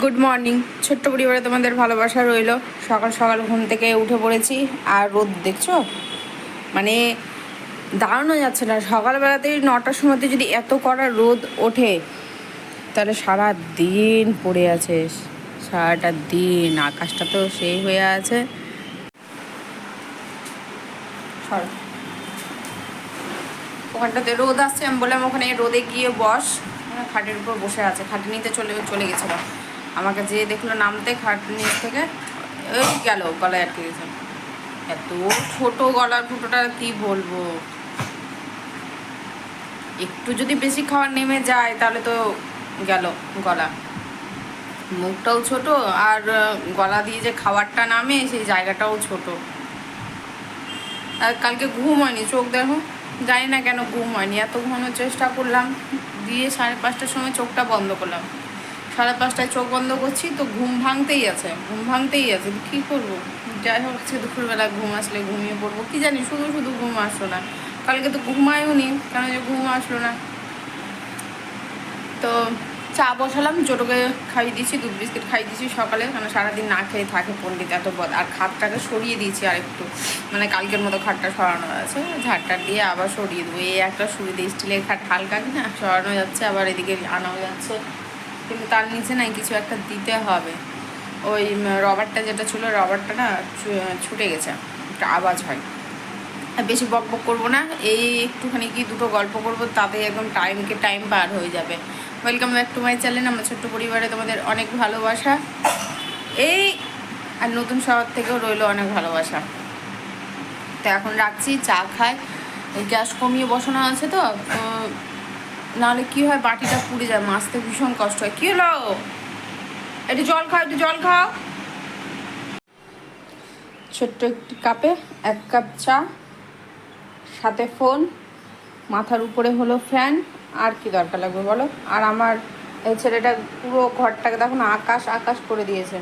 Good morning ছোট্ট পরিবারে তোমাদের ভালোবাসা রইল। সকাল সকাল ঘুম থেকে উঠে পড়েছি। আর রোদ দেখছ? মানে দাঁড়ানো যাচ্ছে না। সকালবেলাতেই নটার সময়তে যদি এত কড়া রোদ ওঠে, তাহলে সারা দিন পড়ে আছে। সারাটা দিন আকাশটা তো সেই হয়ে আছে। ওখানটাতে রোদ আসছে। আমি বললাম, ওখানে রোদে গিয়ে বস। খাটের উপর বসে আছে। খাটে নিতে চলে চলে গেছিল। আমাকে যে দেখল নামতে খাটনি থেকে ওই গেল গলায় আটকে গেছে। এত ছোট গলার ফুটোটা কি বলব? একটু যদি বেশি খাবার নেমে যায়, তাহলে তো গেল গলা। মুখটাও ছোট, আর গলা দিয়ে যে খাবারটা নামে, সেই জায়গাটাও ছোট। আর কালকে ঘুম হয়নি, চোখ দেখো? জানি না কেন ঘুম হয়নি, এত ঘুমানোর চেষ্টা করলাম, দিয়ে সাড়ে পাঁচটার সময় চোখটা বন্ধ করলাম। সাড়ে পাঁচটায় চোখ বন্ধ করছি, তো ঘুম ভাঙতেই আছে, ঘুম ভাঙতেই আছে কী করব? যাই হোক সে দুপুরবেলা ঘুম আসলে ঘুমিয়ে পড়ব। কি জানি, শুধু শুধু ঘুম আসলো না। কালকে তো ঘুমায়ও নি, কেন যে ঘুম আসলো না? তো চা বসালাম ছোটোকে খাইয়ে দিয়েছি, দুধ বিস্কিট খাইয়ে দিয়েছি সকালে কারণ সারাদিন না খেয়ে থাকে পণ্ডিত, এত বদ। আর খাটটাকে সরিয়ে দিয়েছি আর একটু মানে কালকের মতো খাটটা সরানো আছে, ঝাড়টা দিয়ে আবার সরিয়ে দেবো। এই একটা সুবিধা, স্টিলের খাট হালকা কিনা, সরানো যাচ্ছে, আবার এদিকে আনাও যাচ্ছে। কিন্তু তার নিচে নাই, কিছু একটা দিতে হবে। ওই রবারটা যেটা ছিল, রবারটা না ছুটে গেছে, একটা আওয়াজ হয়। বেশি বক বক করব না, এই একটুখানি কি দুটো গল্প করব, তাতে একদম টাইমকে টাইম পার হয়ে যাবে। Welcome back to my channel আমার ছোট্ট পরিবারে তোমাদের অনেক ভালোবাসা। এই, আর নতুন শহর থেকেও রইল অনেক ভালোবাসা। তো এখন রাখছি, চা খাই। গ্যাস কমিয়ে বসানো আছে তো নাহলে কি হয়, বাটিটা পুড়ে যায়, মাছতে ভীষণ কষ্ট হয়। কী হলো? একটু জল খাও, একটু জল খাও। ছোট্ট একটি কাপে এক কাপ চা, সাথে ফোন, মাথার উপরে হলো ফ্যান, আর কি দরকার লাগবে বলো? আর আমার এই ছেলেটা পুরো ঘরটাকে দেখুন আকাশ আকাশ করে দিয়েছে।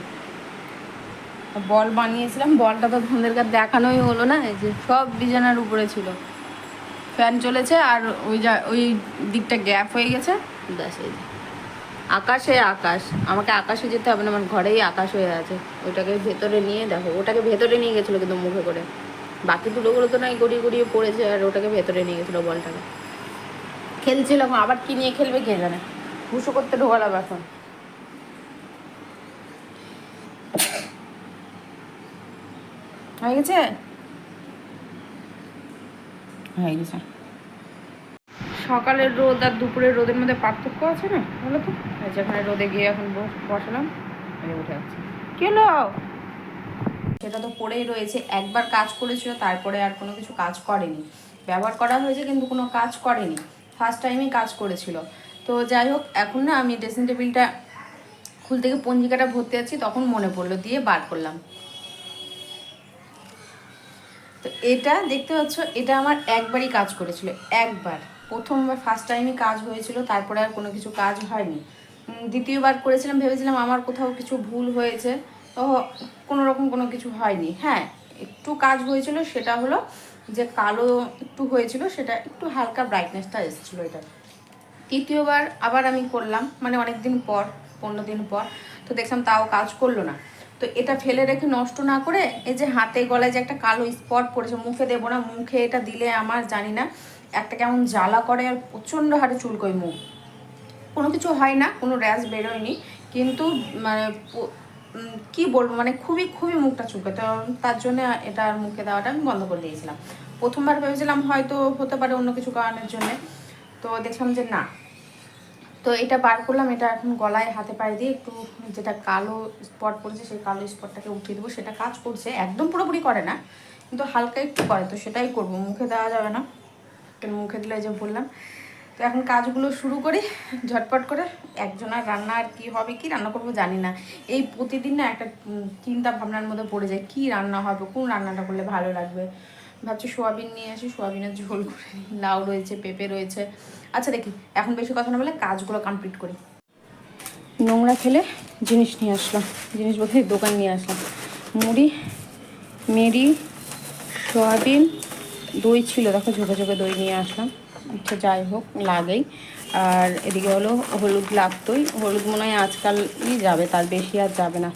বল বানিয়েছিলাম, বলটা তো তোমাদের কাছে দেখানোই হলো না যে সব বিছানার উপরে ছিল। ফ্যান চলেছে আর ওই যা, ওই দিকটা গ্যাপ হয়ে গেছে। ব্যাস এই। আকাশে আকাশ। আমাকে আকাশে যেতে হবে না, আমার ঘরেই আকাশ হয়ে আছে। ওইটাকে ভেতরে নিয়ে দেখো, ওটাকে ভেতরে নিয়ে গেছিল কিন্তু মুখে করে। বাকি দুটোগুলো তো নাই, গড়িয়ে গড়িয়ে পড়েছে আর ওটাকে ভেতরে নিয়ে গেছিল বলটাকে। খেলছিল এখন, আবার কি নিয়ে খেলবে কে জানে। হুসো করতে ঢোকালাম এখন। হয়ে গেছে? হয়ে গেছে। সকালের রোদ আর দুপুরের রোদের মধ্যে পার্থক্য আছে না? বলো তো। যেখানে রোদে গিয়ে এখন বস- বসালাম উঠে যাচ্ছে কি হলো? সেটা তো পড়েই রয়েছে। একবার কাজ করেছিল তারপরে আর কোনো কিছু কাজ করেনি। ব্যবহার করা হয়েছে কিন্তু কোনো কাজ করেনি। ফার্স্ট টাইমই কাজ করেছিল। তো যাই হোক এখন না আমি ড্রেসিং টেবিলটা খুলতে গিয়ে পঞ্জিকাটা ভর্তি আছি তখন মনে পড়ল দিয়ে বার করলাম। তো এটা দেখতে পাচ্ছ, এটা আমার একবারই কাজ করেছিল, একবার। প্রথমবার ফার্স্ট টাইমই কাজ হয়েছিল, তারপরে আর কোনো কিছু কাজ হয়নি। দ্বিতীয়বার করেছিলাম, ভেবেছিলাম আমার কোথাও কিছু ভুল হয়েছে, তো কোনো রকম কোনো কিছু হয়নি। হ্যাঁ একটু কাজ হয়েছিল, সেটা হলো যে কালো একটু হয়েছিল, সেটা একটু হালকা ব্রাইটনেসটা এসেছিল এটা। তৃতীয়বার আবার আমি করলাম মানে অনেক দিন পর, পনেরো দিন পর, তো দেখলাম তাও কাজ করল না। তো এটা ফেলে রেখে নষ্ট না করে এই যে হাতে গলায় যে একটা কালো স্পট পড়েছে, মুখে দেবো না, মুখে এটা দিলে আমার জানি না একটা কেমন জ্বালা করে আর প্রচণ্ড হারে চুলকোয় মুখ। কোনো কিছু হয় না, কোনো র্যাশ বেরোয়নি, কিন্তু মানে কি বলব মানে খুবই খুবই মুখটা চুলকে তো তার জন্য এটা মুখে দেওয়াটা আমি বন্ধ করে দিয়েছিলাম। প্রথমবার ভেবেছিলাম হয়তো হতে পারে অন্য কিছু কারণের জন্যে। তো দেখলাম যে না তো এটা বার করলাম, এটা এখন গলায় হাতে পায়ে দিয়ে একটু যেটা কালো স্পট পড়েছে সেই কালো স্পটটাকে উঠিয়ে দেবো। সেটা কাজ করছে, একদম পুরোপুরি করে না, কিন্তু হালকা একটু করে, তো সেটাই করব, মুখে দেওয়া যাবে না। কারণ মুখে দিলে যে বললাম। তো এখন কাজগুলো শুরু করি, ঝটপট করে। একজনের রান্না আর কী হবে, কি রান্না করব জানি না। এই প্রতিদিন না একটা চিন্তা ভাবনার মধ্যে পড়ে যায়, কী রান্না হবে, কোন রান্নাটা করলে ভালো লাগবে? ভাবছি সোয়াবিন নিয়ে আসি, সোয়াবিনের ঝোল করে লাউ রয়েছে, পেঁপে রয়েছে। আচ্ছা দেখি, এখন বেশি কথা না বলে কাজগুলো কমপ্লিট করি। নোংরা খেলে জিনিস নিয়ে আসলাম, জিনিস বলতে দোকান নিয়ে আসলাম। মুড়ি, মেরি, সোয়াবিন, দই ছিল, দেখো ঝোঁকে ঝোঁকে দই নিয়ে আসলাম। আচ্ছা যাই হোক, লাগেই। আর এদিকে হলো হলুদ লাগতোই হলুদ মনে হয় আজকালই যাবে, তার বেশি আর যাবে না।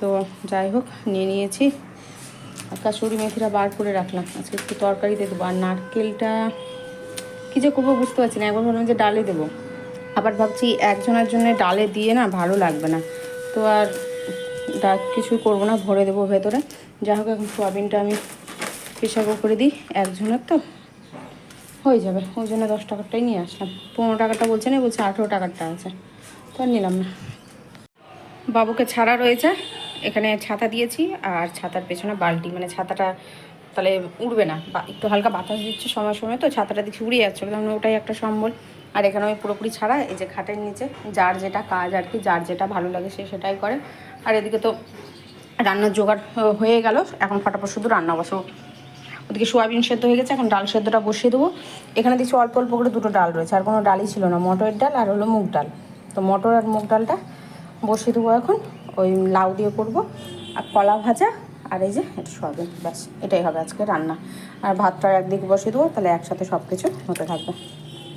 তো যাই হোক, নিয়ে নিয়েছি। কাসুরি মেথিটা বার করে রাখলাম। আজকে একটু তরকারিতে দেবো। আর নারকেলটা কী যে করব বুঝতে পারছি না। একবার ভাবলাম যে ডালে দেবো। আবার ভাবছি একজনের জন্য ডালে দিয়ে না ভালো লাগবে না। তো আর ডা কিছুই করব না, ভরে দেবো ভেতরে। যাই হোক, এখন সোয়াবিনটা আমি প্রেশার করে দিই। একজনের তো হয়ে যাবে। ওই জন্য দশ টাকারটাই নিয়ে আসলাম। পনেরো টাকাটা বলছে না, বলছে আঠেরো টাকারটা আছে। তো আর নিলাম না। বাবুকে ছাড়া রয়েছে। এখানে ছাতা দিয়েছি আর ছাতার পেছনে বালতি মানে ছাতাটা তাহলে উড়বে না। বা একটু হালকা বাতাস দিচ্ছে সময় সময়, তো ছাতাটা দেখছি উড়ে যাচ্ছে। তখন ওটাই একটা সম্বল। আর এখানে আমি পুরোপুরি ছাড়া এই যে খাটের নিচে, যার যেটা কাজ আর কি, যার যেটা ভালো লাগে সে সেটাই করে। আর এদিকে তো রান্নার জোগাড় হয়ে গেল। এখন ফটাফট শুধু রান্না বসো ওদিকে সোয়াবিন সেদ্ধ হয়ে গেছে, এখন ডাল সেদ্ধটা বসিয়ে দেবো। এখানে দেখছি অল্প অল্প করে দুটো ডাল রয়েছে, আর কোনো ডালই ছিল না। মটরের ডাল আর হলো মুগ ডাল। তো মটর আর মুগ ডালটা বসিয়ে দেবো এখন। ওই লাউ দিয়ে করব, আর কলা ভাজা, আর এই যে এটা সোয়াবিন, ব্যাস, এটাই হবে আজকে রান্না। আর ভাতটা একদিকে বসিয়ে দেবো, তাহলে একসাথে সব কিছু হতে থাকবে।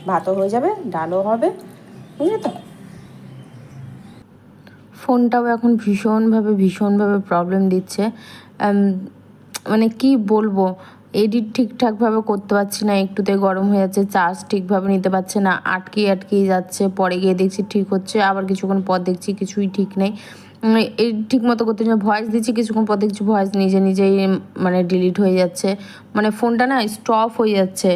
ভাতও হয়ে যাবে, ডালও হবে, বুঝলি তো? ফোনটাও এখন ভীষণভাবে ভীষণভাবে প্রবলেম দিচ্ছে। মানে কি বলব এডিট ঠিকঠাকভাবে করতে পারছি না, একটুতে গরম হয়ে যাচ্ছে চার্জ ঠিকভাবে নিতে পারছে না আটকে আটকে যাচ্ছে, পরে গিয়ে দেখছি ঠিক হচ্ছে, আবার কিছুক্ষণ পর দেখছি কিছুই ঠিক নেই। এই ঠিক মতো করতে ভয়েস দিচ্ছি, কিছুক্ষণ পর দেখছি ভয়েস নিজে নিজেই মানে ডিলিট হয়ে যাচ্ছে। মানে ফোনটা না স্টপ হয়ে যাচ্ছে।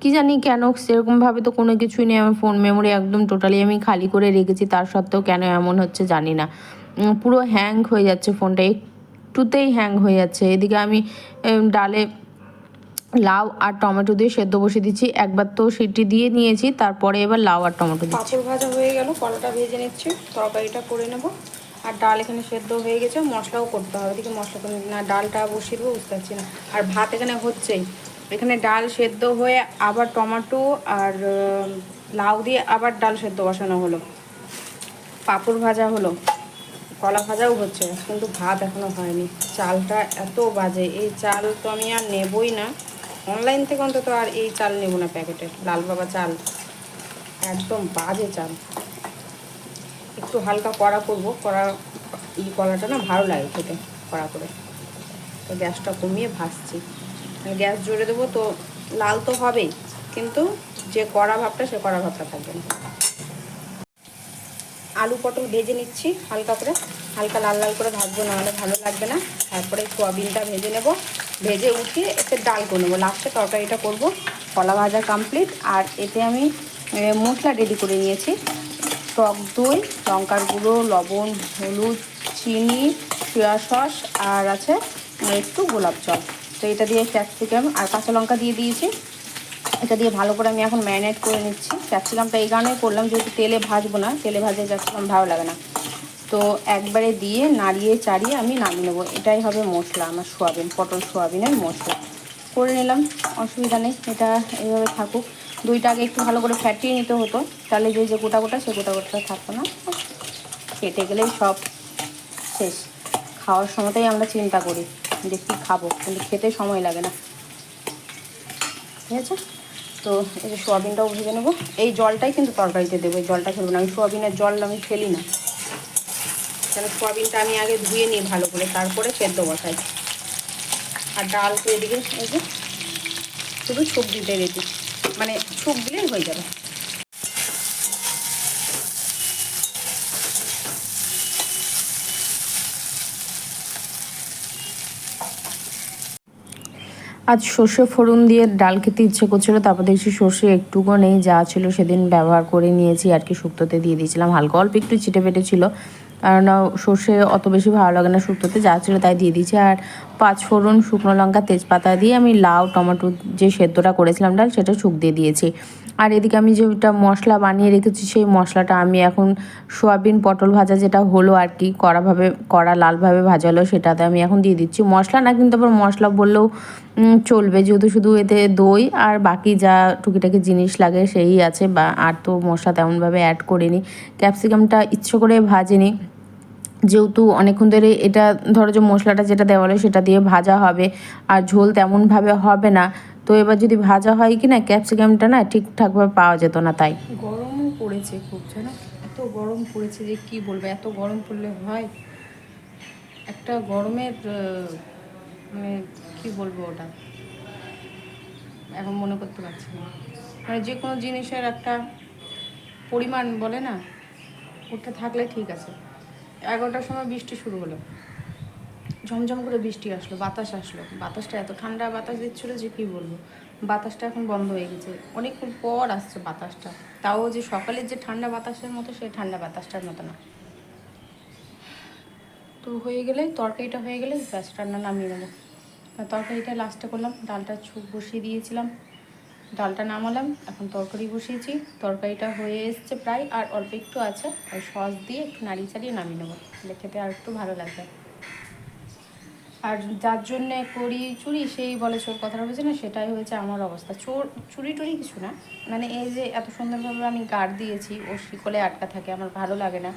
কি জানি কেন, সেরকমভাবে তো কোনো কিছুই নেই। আমার ফোন মেমোরি একদম টোটালি আমি খালি করে রেখেছি। তার সত্ত্বেও কেন এমন হচ্ছে জানি না। পুরো হ্যাং হয়ে যাচ্ছে ফোনটা একটুতেই হ্যাং হয়ে যাচ্ছে। এদিকে আমি ডালে লাউ আর টমেটো দিয়ে সেদ্ধ বসিয়ে দিচ্ছি। একবার তো সিটি দিয়ে নিয়েছি, তারপরে এবার লাউ আর টমেটো দিচ্ছি। পাঁপড় ভাজা হয়ে গেল কলাটা ভেজে নিচ্ছি, তরকারিটা করে নেব। আর ডাল এখানে সেদ্ধ হয়ে গেছে, মশলাও করতে হবে, এদিকে মশলা করে না, ডালটা বসিয়ে দেবো, বুঝতে পারছি না। আর ভাত এখানে হচ্ছেই। এখানে ডাল সেদ্ধ হয়ে আবার টমেটো আর লাউ দিয়ে আবার ডাল সেদ্ধ বসানো হলো। পাঁপড় ভাজা হলো, কলা ভাজাও হচ্ছে, কিন্তু ভাত এখনও হয়নি। চালটা এত বাজে, এই চাল তো আমি আর নেবই না। অনলাইন থেকে অন্তত আর এই চাল নেব না প্যাকেটে। লাল বাবা চাল। একদম বাজে চাল। একটু হালকা কড়া করব। কড়া এই কলাটা না ভালো লাগে খেতে, কড়া করে। তো গ্যাসটা কমিয়ে ভাজছি। গ্যাস জোরে দেবো তো লাল তো হবেই, কিন্তু যে কড়া ভাবটা সে কড়া ভাবটা থাকবে না। আলু পটল ভেজে নিচ্ছি হালকা করে। হালকা লাল লাল করে ভাজবো, নাহলে ভালো লাগবে না। তারপরে সোয়াবিনটা ভেজে নেব। ভেজে উঠিয়ে এতে ডাল করে নেব। লাস্টে তরকারিটা করব, কলা ভাজা কমপ্লিট আর এতে আমি মশলা রেডি করে নিয়েছি। টক দই, লঙ্কার গুঁড়ো, লবণ, হলুদ, চিনি সোয়া সস আর আছে একটু গোলাপ জল। তো এটা দিয়ে ক্যাপসিকাম আর কাঁচা লঙ্কা দিয়ে দিয়েছি। এটা দিয়ে ভালো করে আমি এখন ম্যারিনেট করে নিচ্ছি। ক্যাপসিকামটা এই কারণেই করলাম, যেহেতু তেলে ভাজবো না, তেলে ভাজে ক্যাপসিকাম ভালো লাগে না। তো একবারে দিয়ে নাড়িয়ে চাড়িয়ে আমি নামিয়ে নেব। এটাই হবে মশলা, আমার সোয়াবিন, পটল সোয়াবিনের মশলা। করে নিলাম, অসুবিধা নেই, এটা এইভাবে থাকুক। দুইটা আগে একটু ভালো করে ফ্যাটিয়ে নিতে হতো, তাহলে যে যে গোটা গোটা, সে গোটা গোটা থাকতো না। কেটে গেলেই সব শেষ। খাওয়ার সময়তেই আমরা চিন্তা করি যে কী খাব, কিন্তু খেতে সময় লাগে না। ঠিক আছে? তো এই যে সোয়াবিনটাও ভেজে নেব। এই জলটাই কিন্তু তরকারিতে দেবো, এই জলটা ফেলব না। আমি সোয়াবিনের জল আমি ফেলি না। কেন সোয়াবিনটা আমি আগে ধুয়ে নিই ভালো করে, তারপরে সেদ্ধ বসাই। আর ডাল এদিকে, এই যে, শুধু ছুপ দিতে মানে ছুপ দিলেই হয়ে যাবে। আজ সর্ষে ফোড়ন দিয়ে ডাল খেতে ইচ্ছে করছিল, তারপর দেখছি সর্ষে একটুকু নেই, যা ছিল সেদিন ব্যবহার করে নিয়েছি, আর কি শুক্তোতে দিয়ে দিয়েছিলাম। হালকা অল্প একটু চিটে পেটে ছিল কারণ সর্ষে অত বেশি ভালো লাগে না শুক্তোতে, যা ছিল তাই দিয়ে দিয়েছি। আর পাঁচ ফোড়ন শুকনো লঙ্কা, তেজপাতা দিয়ে আমি লাউ, টমেটো যে সেদ্ধটা করেছিলাম ডাল, সেটা শুক দিয়ে দিয়েছি। আর এদিকে আমি যেটা মশলা বানিয়ে রেখেছি, সেই মশলাটা আমি এখন সোয়াবিন পটল ভাজা যেটা হলো আর কি, কড়াভাবে, কড়া লালভাবে ভাজা হলো, সেটাতে আমি এখন দিয়ে দিচ্ছি। মশলা না কিন্তু আবার মশলা বললেও চলবে, যেহেতু শুধু এতে দই আর বাকি যা টুকিটাকি জিনিস লাগে সেই আছে বা আর তো মশলা তেমনভাবে অ্যাড করিনি। ক্যাপসিকামটা ইচ্ছে করে ভাজিনি। যেহেতু অনেকক্ষণ ধরে এটা, ধরো যে মশলাটা যেটা দেওয়া হলো সেটা দিয়ে ভাজা হবে আর ঝোল তেমনভাবে হবে না। তো এবার যদি ভাজা হয় কি না ক্যাপসিকামটা না ঠিকঠাকভাবে পাওয়া যেত না তাই। গরমও পড়েছে খুব, জানো? এত গরম পড়েছে যে কি বলব, এত গরম পড়লে হয়। একটা গরমের মানে কি বলব ওটা? এখন মনে করতে পারছি না। মানে যে কোনো জিনিসের একটা পরিমাণ বলে না ওটা থাকলে ঠিক আছে। এগারোটার সময় বৃষ্টি শুরু হলো। ঝমঝম করে বৃষ্টি আসলো, বাতাস আসলো। বাতাসটা এত ঠান্ডা বাতাস দিচ্ছিল যে কী বলব? বাতাসটা এখন বন্ধ হয়ে গেছে। অনেকক্ষণ পর আসছে বাতাসটা। তাও যে সকালের যে ঠান্ডা বাতাসের মতো, সেই ঠান্ডা বাতাসটার মতো না। তো হয়ে গেলে, তরকারিটা হয়ে গেলে ব্যাস, রান্না নামিয়ে নেব। তরকারিটা লাস্টে করলাম। ডালটা ছুপ বসিয়ে দিয়েছিলাম। ডালটা নামালাম। এখন তরকারি বসিয়েছি। তরকারিটা হয়ে এসছে প্রায়, আর অল্প একটু আছে। আর সস দিয়ে একটু নাড়িয়ে চালিয়ে নামিয়ে নেব। তাহলে খেতে আর একটু ভালো লাগবে। আর যার জন্যে করি চুরি, সেই বলে চোর কথাটা হয়েছে না? সেটাই হয়েছে আমার অবস্থা। চোর, চুরি টুরি কিছু না। মানে এই যে এত সুন্দরভাবে আমি গার্ড দিয়েছি, ও শিকলে আটকা থাকে, আমার ভালো লাগে না।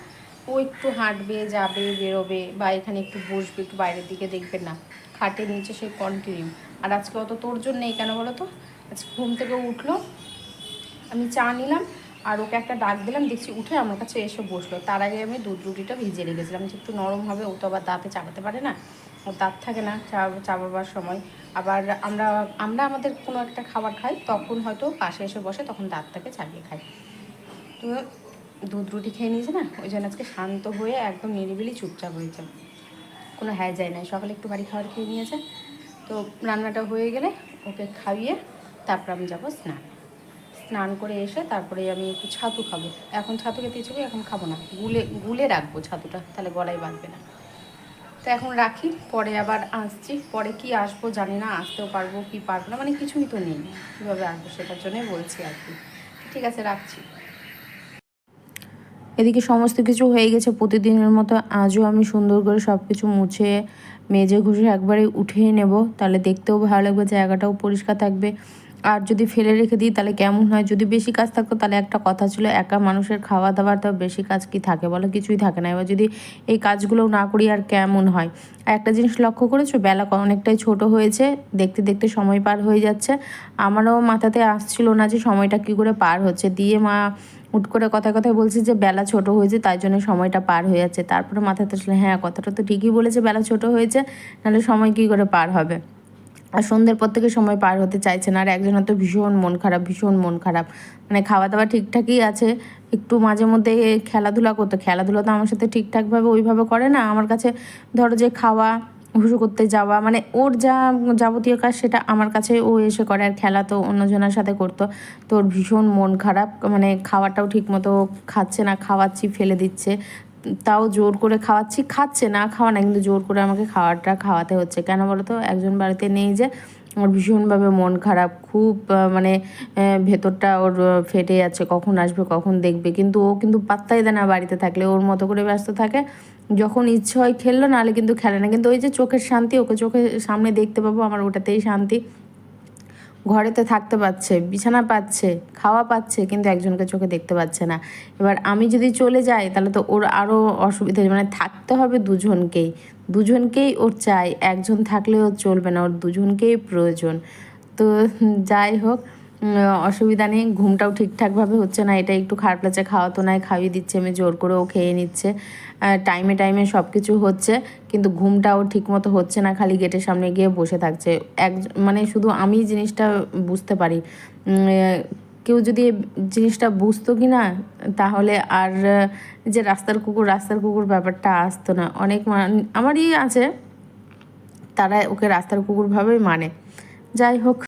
ও একটু হাঁটবে, যাবে, বেরোবে বা এখানে একটু বসবে, একটু বাইরের দিকে দেখবে না। খাটের নিচে সে কন্টিনিউ আর আজকে অত তোর জন্য কেন বলো তো? আজকে ঘুম থেকে উঠল, আমি চা নিলাম আর ওকে একটা ডাক দিলাম, দেখছি উঠে আমার কাছে এসে বসল। তার আগে আমি দুধ রুটিটা ভিজিয়ে রেখেছিলাম। যে একটু নরম হবে, ও তো আবার দাঁতে চাপাতে পারে না। ওর দাঁত থাকে না চা, চাপাবার সময়। আবার আমরা আমরা আমাদের কোনো একটা খাবার খাই, তখন হয়তো পাশে এসে বসে, তখন দাঁতটাকে চাপিয়ে খাই। তো দুধ রুটি খেয়ে নিয়েছে না? ওই জন্য আজকে শান্ত হয়ে একদম নিরিবিলি চুপচাপ হয়েছে। কোনো হ্যাঁ যায় নাই। সকালে একটু বাড়ি খাবার খেয়ে নিয়েছে। তো রান্নাটা হয়ে গেলে ওকে খাইয়ে তারপর আমি যাব স্নান। স্নান করে এসে তারপরে আমি একটু ছাতু খাব। এখন ছাতু খেতে ইচ্ছে এখন খাব না। গুলে গুলে রাখব ছাতুটা। তাহলে গলায় বাঁধবে না। তো এখন রাখি। পরে আবার আসছি। পরে কি আসব জানি না। আসতেও পারব কি পারব না। মানে কিছুই তো নেই। কীভাবে আসব সেটার জন্যই বলছি আর কি। ঠিক আছে, রাখছি। এদিকে সমস্ত কিছু হয়ে গেছে প্রতিদিনের মতো। আজও আমি সুন্দর করে সব কিছু মুছে, মেজে ঘুষে একবারে উঠিয়ে নেব। তাহলে দেখতেও ভালো লাগবে, জায়গাটাও পরিষ্কার থাকবে। আর যদি ফেলে রেখে দিই, তাহলে কেমন হয়? যদি বেশি কাজ থাকতো, তাহলে একটা কথা ছিল, একা মানুষের খাওয়া দাওয়ার তো বেশি কাজ কি থাকে বলো? কিছুই থাকে না। এবার যদি এই কাজগুলো না করি, আর কেমন হয়? আর একটা জিনিস লক্ষ্য করেছ? বেলা অনেকটাই ছোট হয়েছে, দেখতে দেখতে সময় পার হয়ে যাচ্ছে। আমারও মাথাতে আসছিল না যে সময়টা কি করে পার হচ্ছে। দিয়ে মা হুট করে কথায় কথায় বলছে যে, বেলা ছোট হয়েছে, তাই জন্য সময়টা পার হয়ে যাচ্ছে। তারপরে মাথাতে আসলে হ্যাঁ কথাটা তো ঠিকই বলেছে, বেলা ছোট হয়েছে, নাহলে সময় কি করে পার হবে? আর সন্ধ্যের পর থেকে সময় পার হতে চাইছে না, আর একজন তো ভীষণ মন খারাপ, ভীষণ মন খারাপ। মানে খাওয়া দাওয়া ঠিকঠাকই আছে, একটু মাঝে মধ্যে খেলাধুলা করতো, খেলাধুলা তো আমার সাথে ঠিকঠাকভাবে ওইভাবে করে না। আমার কাছে ধরো যে, খাওয়া হুসু করতে যাওয়া মানে ওর যা যাবতীয় কাজ সেটা আমার কাছে ও এসে করে আর খেলা তো অন্যজনের সাথে করতো। তো ওর ভীষণ মন খারাপ মানে খাওয়াটাও ঠিক মতো খাচ্ছে না, খাওয়াচ্ছি, ফেলে দিচ্ছে। তাও জোর করে খাওয়াচ্ছি, খাচ্ছে না, খাওয়া না, কিন্তু জোর করে আমাকে খাওয়াটা খাওয়াতে হচ্ছে। কেন বলো তো একজন বাড়িতে নেই যে ওর ভীষণভাবে মন খারাপ, খুব মানে ভেতরটা ওর ফেটে যাচ্ছে, কখন আসবে, কখন দেখবে, কিন্তু ও কিন্তু পাত্তাই দেয় না বাড়িতে থাকলে, ওর মতো করে ব্যস্ত থাকে, যখন ইচ্ছে হয় খেললো, নাহলে কিন্তু খেলে না, কিন্তু ওই যে চোখের শান্তি, ওকে চোখের সামনে দেখতে পাবো, আমার ওটাতেই শান্তি। ঘরেতে থাকতে পারছে, বিছানা পাচ্ছে, খাওয়া পাচ্ছে, কিন্তু একজনকে চোখে দেখতে পাচ্ছে না। এবার আমি যদি চলে যাই, তাহলে তো ওর আরও অসুবিধা মানে থাকতে হবে দুজনকেই। দুজনকেই ওর চাই, একজন থাকলে ওর চলবে না, ওর দুজনকেই প্রয়োজন। তো যাই হোক অসুবিধা নেই, ঘুমটাও ঠিকঠাকভাবে হচ্ছে না, এটা একটু খারাপ লাগছে খাওয়া তো নাই, খাইয়ে দিচ্ছে, আমি জোর করে ও খেয়ে নিচ্ছে। টাইমে টাইমে সব কিছু হচ্ছে, কিন্তু ঘুমটাও ঠিকমতো হচ্ছে না, খালি গেটের সামনে গিয়ে বসে থাকছে। এক মানে শুধু আমি জিনিসটা বুঝতে পারি। কেউ যদি জিনিসটা বুঝতো কি না তাহলে আর যে রাস্তার কুকুর রাস্তার কুকুর ব্যাপারটা আসতো না। অনেক আমারই আছে তারা ওকে রাস্তার কুকুর ভাবে মানে। যাই হোক।